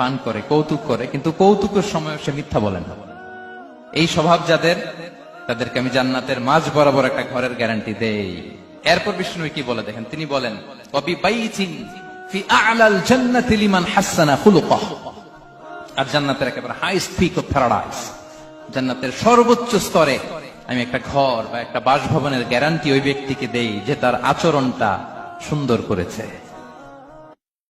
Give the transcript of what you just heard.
পান করে, কৌতুক করে, কিন্তু কৌতুকের সময় সে মিথ্যা বলে না। এই স্বভাব যাদের, তাদেরকে আমি জান্নাতের মাঝ বরাবর একটা ঘরের গ্যারান্টি দেই। এরপর বিষ্ণু কি বলে দেখেন? তিনি বলেন খুলুকাহ। আর জান্নাতের একেবারে অফ প্যারাডাইস জান্নাতের সর্বোচ্চ স্তরে আমি একটা ঘর বা একটা বাসভবনের গ্যারান্টি ওই ব্যক্তিকে দেই যে তার আচরণটা সুন্দর করেছে।